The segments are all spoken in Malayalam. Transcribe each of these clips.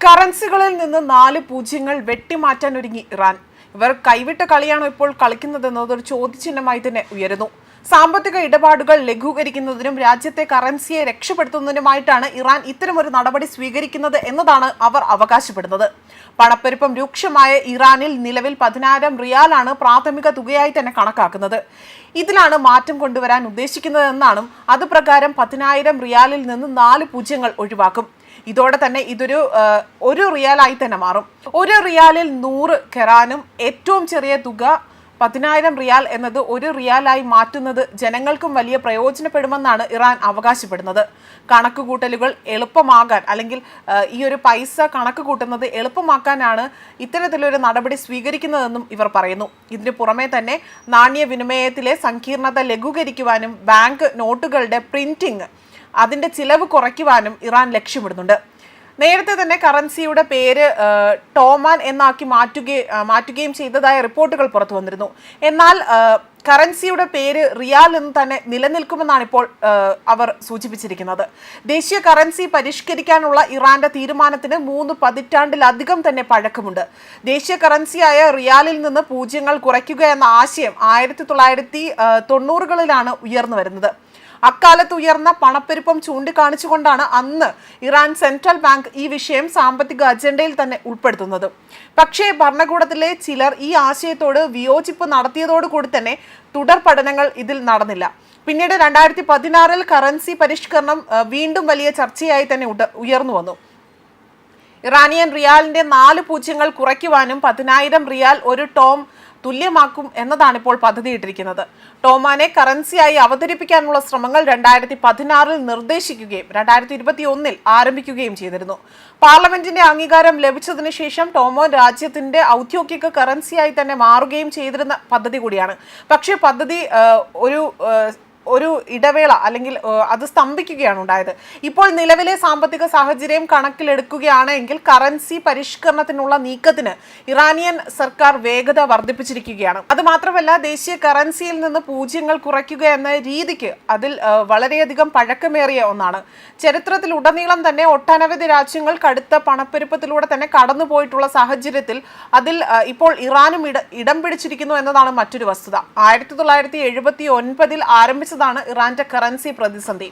കറൻസികളിൽ നിന്ന് നാല് പൂജ്യങ്ങൾ വെട്ടിമാറ്റാൻ ഒരുങ്ങി ഇറാൻ. ഇവർ കൈവിട്ട കളിയാണോ ഇപ്പോൾ കളിക്കുന്നതെന്നത് ഒരു ചോദ്യചിഹ്നമായി തന്നെ ഉയരുന്നു. സാമ്പത്തിക ഇടപാടുകൾ ലഘൂകരിക്കുന്നതിനും രാജ്യത്തെ കറൻസിയെ രക്ഷപ്പെടുത്തുന്നതിനുമായിട്ടാണ് ഇറാൻ ഇത്തരമൊരു നടപടി സ്വീകരിക്കുന്നത് എന്നതാണ് അവർ അവകാശപ്പെടുന്നത്. പണപ്പെരുപ്പം രൂക്ഷമായ ഇറാനിൽ നിലവിൽ പതിനായിരം റിയാലാണ് പ്രാഥമിക തുകയായി തന്നെ കണക്കാക്കുന്നത്. ഇതിലാണ് മാറ്റം കൊണ്ടുവരാൻ ഉദ്ദേശിക്കുന്നതെന്നാണ്. അത് പ്രകാരം പതിനായിരം റിയാലിൽ നിന്ന് നാല് പൂജ്യങ്ങൾ ഒഴിവാക്കും. ഇതോടെ തന്നെ ഇതൊരു ഒരു റിയാലായി തന്നെ മാറും. ഒരു റിയാലിൽ നൂറ് കെറാനും ഏറ്റവും ചെറിയ തുക പതിനായിരം റിയാൽ എന്നത് ഒരു റിയാലായി മാറ്റുന്നത് ജനങ്ങൾക്കും വലിയ പ്രയോജനപ്പെടുമെന്നാണ് ഇറാൻ അവകാശപ്പെടുന്നത്. കണക്കുകൂട്ടലുകൾ എളുപ്പമാകാൻ അല്ലെങ്കിൽ ഈ ഒരു പൈസ കണക്ക് കൂട്ടുന്നത് എളുപ്പമാക്കാനാണ് ഇത്തരത്തിലൊരു നടപടി സ്വീകരിക്കുന്നതെന്നും ഇവർ പറയുന്നു. ഇതിനു പുറമെ തന്നെ നാണ്യവിനിമയത്തിലെ സങ്കീർണത ലഘൂകരിക്കുവാനും ബാങ്ക് നോട്ടുകളുടെ പ്രിന്റിംഗ് അതിന്റെ ചിലവ് കുറയ്ക്കുവാനും ഇറാൻ ലക്ഷ്യമിടുന്നുണ്ട്. നേരത്തെ തന്നെ കറൻസിയുടെ പേര് ടോമാൻ എന്നാക്കി മാറ്റുക മാറ്റുകയും ചെയ്തതായ റിപ്പോർട്ടുകൾ പുറത്തു വന്നിരുന്നു. എന്നാൽ കറൻസിയുടെ പേര് റിയാൽ എന്ന് തന്നെ നിലനിൽക്കുമെന്നാണ് ഇപ്പോൾ അവർ സൂചിപ്പിച്ചിരിക്കുന്നത്. ദേശീയ കറൻസി പരിഷ്കരിക്കാനുള്ള ഇറാന്റെ തീരുമാനത്തിന് മൂന്ന് പതിറ്റാണ്ടിലധികം തന്നെ പഴക്കമുണ്ട്. ദേശീയ കറൻസിയായ റിയാലിൽ നിന്ന് പൂജ്യങ്ങൾ കുറയ്ക്കുക എന്ന ആശയം ആയിരത്തി തൊള്ളായിരത്തി തൊണ്ണൂറുകളിലാണ് ഉയർന്നു വരുന്നത്. അക്കാലത്ത് ഉയർന്ന പണപ്പെരുപ്പം ചൂണ്ടിക്കാണിച്ചുകൊണ്ടാണ് അന്ന് ഇറാൻ സെൻട്രൽ ബാങ്ക് ഈ വിഷയം സാമ്പത്തിക അജണ്ടയിൽ തന്നെ ഉൾപ്പെടുത്തുന്നത്. പക്ഷേ ഭരണകൂടത്തിലെ ചിലർ ഈ ആശയത്തോട് വിയോജിപ്പ് നടത്തിയതോടുകൂടി തന്നെ തുടർ പഠനങ്ങൾ ഇതിൽ നടന്നില്ല. പിന്നീട് രണ്ടായിരത്തി പതിനാറിൽ കറൻസി പരിഷ്കരണം വീണ്ടും വലിയ ചർച്ചയായി തന്നെ ഉയർന്നു വന്നു. ഇറാനിയൻ റിയാലിന്റെ നാല് പൂജ്യങ്ങൾ കുറയ്ക്കുവാനും പതിനായിരം റിയാൽ ഒരു ടോം തുല്യമാക്കും എന്നതാണ് ഇപ്പോൾ പദ്ധതിയിട്ടിരിക്കുന്നത്. ടോമാനെ കറൻസിയായി അവതരിപ്പിക്കാനുള്ള ശ്രമങ്ങൾ രണ്ടായിരത്തി പതിനാറിൽ നിർദ്ദേശിക്കുകയും രണ്ടായിരത്തി ഇരുപത്തി ഒന്നിൽ ആരംഭിക്കുകയും ചെയ്തിരുന്നു. പാർലമെന്റിന്റെ അംഗീകാരം ലഭിച്ചതിന് ശേഷം ടോമോ രാജ്യത്തിന്റെ ഔദ്യോഗിക കറൻസിയായി തന്നെ മാറുകയും ചെയ്തിരുന്ന പദ്ധതി കൂടിയാണ്. പക്ഷേ പദ്ധതി ഒരു ഒരു ഇടവേള അല്ലെങ്കിൽ അത് സ്തംഭിക്കുകയാണ് ഉണ്ടായത്. ഇപ്പോൾ നിലവിലെ സാമ്പത്തിക സാഹചര്യം കണക്കിലെടുക്കുകയാണെങ്കിൽ കറൻസി പരിഷ്കരണത്തിനുള്ള നീക്കത്തിന് ഇറാനിയൻ സർക്കാർ വേഗത വർദ്ധിപ്പിച്ചിരിക്കുകയാണ്. അത് മാത്രമല്ല ദേശീയ കറൻസിയിൽ നിന്ന് പൂജ്യങ്ങൾ കുറയ്ക്കുക എന്ന രീതിക്ക് അതിൽ വളരെയധികം പഴക്കമേറിയ ഒന്നാണ്. ചരിത്രത്തിൽ ഉടനീളം തന്നെ ഒട്ടനവധി രാജ്യങ്ങൾ കടുത്ത പണപ്പെരുപ്പത്തിലൂടെ തന്നെ കടന്നുപോയിട്ടുള്ള സാഹചര്യത്തിൽ അതിൽ ഇപ്പോൾ ഇറാനും ഇടം പിടിച്ചിരിക്കുന്നു എന്നതാണ് മറ്റൊരു വസ്തുത. ആയിരത്തി തൊള്ളായിരത്തി എഴുപത്തി ഒൻപതിൽ ആരംഭിച്ചതാണ് ഇറാന്റെ കറൻസി പ്രതിസന്ധി.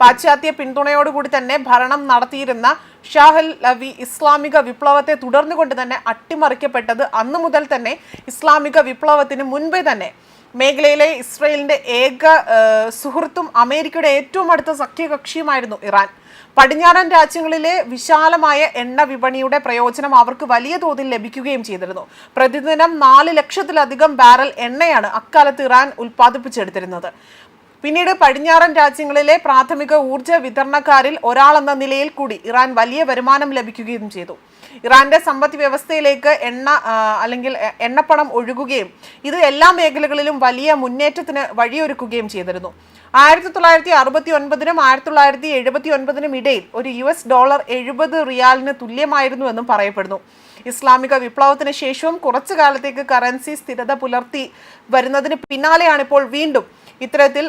പാശ്ചാത്യ പിന്തുണയോടുകൂടി തന്നെ ഭരണം നടത്തിയിരുന്ന ഷാഹൽ ലവി ഇസ്ലാമിക വിപ്ലവത്തെ തുടർന്നുകൊണ്ട് തന്നെ അട്ടിമറിക്കപ്പെട്ടത് അന്നു മുതൽ തന്നെ ഇസ്ലാമിക വിപ്ലവത്തിന് മുൻപേ തന്നെ. മേഖലയിലെ ഇസ്രയേലിന്റെ ഏക സുഹൃത്തും അമേരിക്കയുടെ ഏറ്റവും അടുത്ത സഖ്യകക്ഷിയുമായിരുന്നു ഇറാൻ. പടിഞ്ഞാറൻ രാജ്യങ്ങളിലെ വിശാലമായ എണ്ണ വിപണിയുടെ പ്രയോജനം അവർക്ക് വലിയ തോതിൽ ലഭിക്കുകയും ചെയ്തിരുന്നു. പ്രതിദിനം നാല് ലക്ഷത്തിലധികം ബാരൽ എണ്ണയാണ് അക്കാലത്ത് ഇറാൻ ഉൽപ്പാദിപ്പിച്ചെടുത്തിരുന്നത്. പിന്നീട് പടിഞ്ഞാറൻ രാജ്യങ്ങളിലെ പ്രാഥമിക ഊർജ വിതരണക്കാരിൽ ഒരാളെന്ന നിലയിൽ കൂടി ഇറാൻ വലിയ വരുമാനം ലഭിക്കുകയും ചെയ്തു. ഇറാന്റെ സമ്പദ് വ്യവസ്ഥയിലേക്ക് എണ്ണ അല്ലെങ്കിൽ എണ്ണപ്പണം ഒഴുകുകയും ഇത് എല്ലാ മേഖലകളിലും വലിയ മുന്നേറ്റത്തിന് വഴിയൊരുക്കുകയും ചെയ്തിരുന്നു. ആയിരത്തി തൊള്ളായിരത്തി അറുപത്തി ഒൻപതിനും ആയിരത്തി തൊള്ളായിരത്തി എഴുപത്തി ഒൻപതിനും ഇടയിൽ ഒരു യു എസ് ഡോളർ എഴുപത് റിയാലിന് തുല്യമായിരുന്നു എന്നും പറയപ്പെടുന്നു. ഇസ്ലാമിക വിപ്ലവത്തിന് ശേഷവും കുറച്ചു കാലത്തേക്ക് കറൻസി സ്ഥിരത പുലർത്തി വരുന്നതിന് പിന്നാലെയാണ് ഇപ്പോൾ വീണ്ടും ഇത്തരത്തിൽ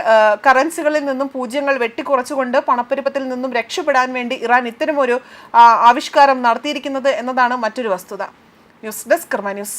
കറൻസികളിൽ നിന്നും പൂജ്യങ്ങൾ വെട്ടിക്കുറച്ചുകൊണ്ട് പണപ്പെരുപ്പത്തിൽ നിന്നും രക്ഷപ്പെടാൻ വേണ്ടി ഇറാൻ ഇത്തരമൊരു ആവിഷ്കാരം നടത്തിയിരിക്കുന്നത് എന്നതാണ് മറ്റൊരു വസ്തുത. News desk Karma news.